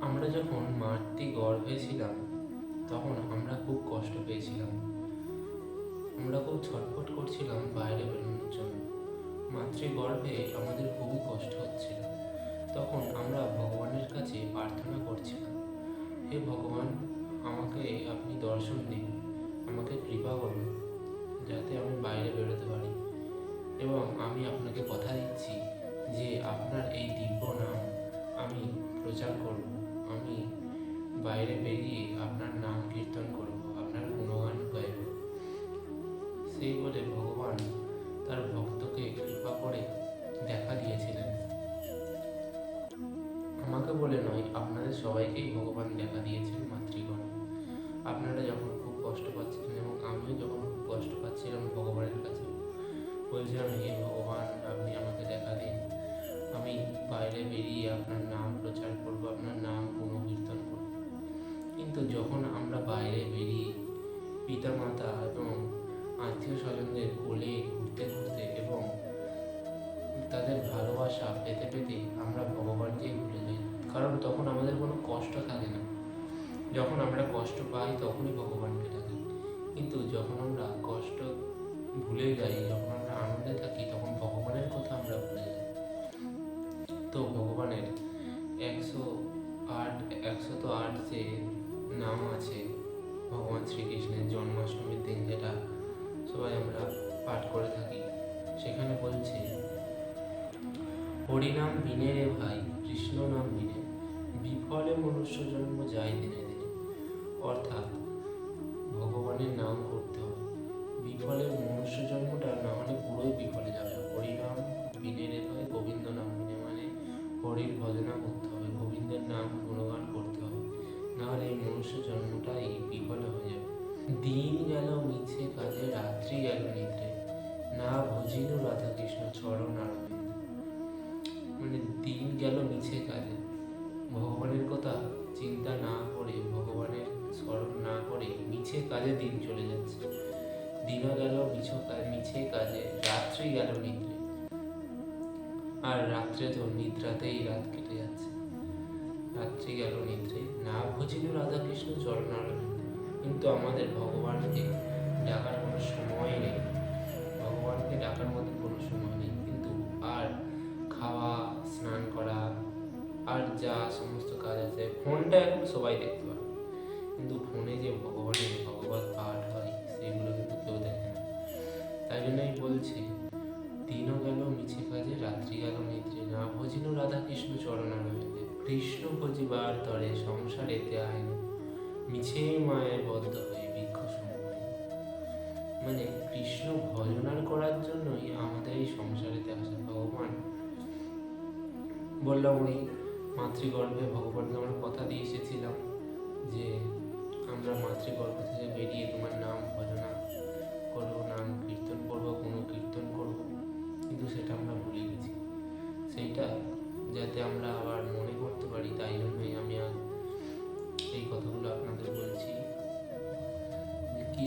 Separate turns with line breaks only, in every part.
আমরা যখন মাতৃ গর্ভে ছিলাম তখন আমরা খুব কষ্ট পেয়েছিলাম। আমরা খুব ছটফট করছিলাম বাইরে বেরোনোর জন্য। মাতৃগর্ভে আমাদের খুবই কষ্ট হচ্ছিল। তখন আমরা ভগবানের কাছে প্রার্থনা করছিলাম, হে ভগবান, আমাকে আপনি দর্শন দিন, আমাকে কৃপা করুন, যাতে আমি বাইরে বেরোতে পারি। এবং আমি আপনাকে কথা দিচ্ছি যে আপনার এই দিব্য নাম আমি প্রচার করব। আমি বাইরে বেরিয়ে আপনার নাম কীর্তন করব, আপনার গুণগান গাইব। সেই বলে ভগবান তার ভক্তকে কৃপা করে দেখা দিয়েছিলেন। আমাকে বলে নয়, আপনাদের সবাইকেই ভগবান দেখা দিয়েছেন মাতৃগণ। আপনারা যখন খুব কষ্ট পাচ্ছিলেন এবং আমিও যখন খুব কষ্ট পাচ্ছিলাম ভগবানের কাছে, বলছিলাম, হে ভগবান, আপনি আমাকে দেখা দিন। আমি বাইরে বেরিয়ে আপনার নাম প্রচার করব, আপনার নাম কিন্তু যখন আমরা বাইরে বেরিয়ে পিতামাতা এবং আত্মীয় স্বজনদের কোলে ঘুরতে ঘুরতে এবং তাদের ভালোবাসা পেতে পেতে আমরা ভগবানকেই ভুলে যাই। কারণ তখন আমাদের কোনো কষ্ট থাকে না। যখন আমরা কষ্ট পাই তখনই ভগবানকে ডাকি। কিন্তু যখন আমরা কষ্ট ভুলে যাই, যখন আমরা আনন্দে থাকি শ্রীকৃষ্ণের জন্মাষ্টমীর দিন যেটা সবাই আমরা পাঠ করে থাকি, সেখানে বলছে, হরিনাম বিনে রে ভাই, কৃষ্ণ নাম বিনে, বিফলে মনুষ্য জন্ম যায় দিনে দিনে। অর্থাৎ ভগবানের নাম করতে হবে। বিফলে মনুষ্য জন্মটা না হলে পুরোই বিফলে যাবে। হরিনাম বিনে রে ভাই, গোবিন্দ নাম বিনে মানে হরির ভজনা করতে হবে। গোবিন্দের নাম গুণগান করতে নাহলে এই মনুষ্য জন্মটাই বিফলে হয়ে যাবে। দিন গেল মিছে কাজে রাত্রি গেল নিদ্রে। না বুঝিল রাধা কৃষ্ণ চরণ আরবিন্দ মানে দিন গেল মিছে কাজে ভগবানের কথা চিন্তা না করে, ভগবানের স্মরণ না করে মিছে কাজে দিন চলে যাচ্ছে। দিনও গেল মিছ মিছে কাজে রাত্রি গেল নিদ্রে। আর রাত্রে তো নিদ্রাতেই রাত কেটে যাচ্ছে। রাত্রি গেল নিদ্রে। না বুঝিল রাধাকৃষ্ণ চরণারবিন্দ কিন্তু আমাদের ভগবানকে ডাকার কোনো সময় নেই। ভগবানকে ডাকার মতো কোনো সময় নেই, কিন্তু আর খাওয়া, স্নান করা, আর যা সমস্ত কাজ আছে, ফোনটা এখন সবাই দেখতে পারে। কিন্তু ফোনে যে ভগবানের ভগবত পাঠ হয়, সেগুলো কিন্তু কেউ দেখে না। তাই জন্য আমি বলছি, দিনও গেল, মিছে কাজে, রাত্রি গেল, নিদ্রে। না ভজিল রাধা কৃষ্ণ চরণারবিন্দে কৃষ্ণ ভজিবার তরে সংসারেতে আইন মিছে মায়ের বদ্ধ হয়ে বৃক্ষ মানে কৃষ্ণ ভজনার করার জন্যই আমাদের এই সংসারেতে আসা ভগবান। বললাম ওই মাতৃগর্ভে ভগবানকে আমরা কথা দিয়ে এসেছিলাম যে, আমরা মাতৃগর্ভ থেকে বেরিয়ে তোমার নাম ভজনা করব, নাম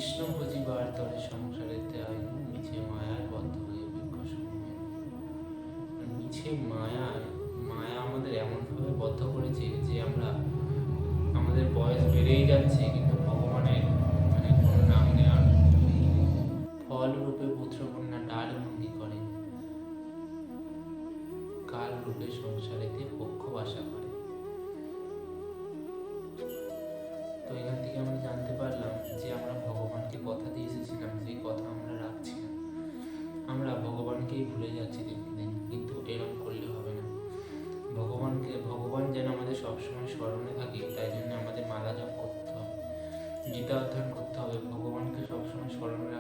কৃষ্ণ ভজিবার তরে সংসারেতে আইন মিছে মায়ায় বদ্ধ হয়ে সময় মিছে মায়ায় মায়া আমাদের এমনভাবে বদ্ধ করেছে যে আমরা, আমাদের বয়স বেড়েই যাচ্ছে, কিন্তু ভগবানের মানে কোনো নাম নেওয়ার ফল রূপে পুত্র কন্যা ডাল ভঙ্গি করে। কাল রূপে সংসারেতে পক্ষ বাসা করে। তো এখান থেকে আমরা জানতে পারলাম যে সবসময় স্মরণে থাকি, তাই জন্য আমাদের মালা জপ করতে হবে, গীতা অধ্যয়ন করতে হবে, ভগবানকে সবসময় স্মরণে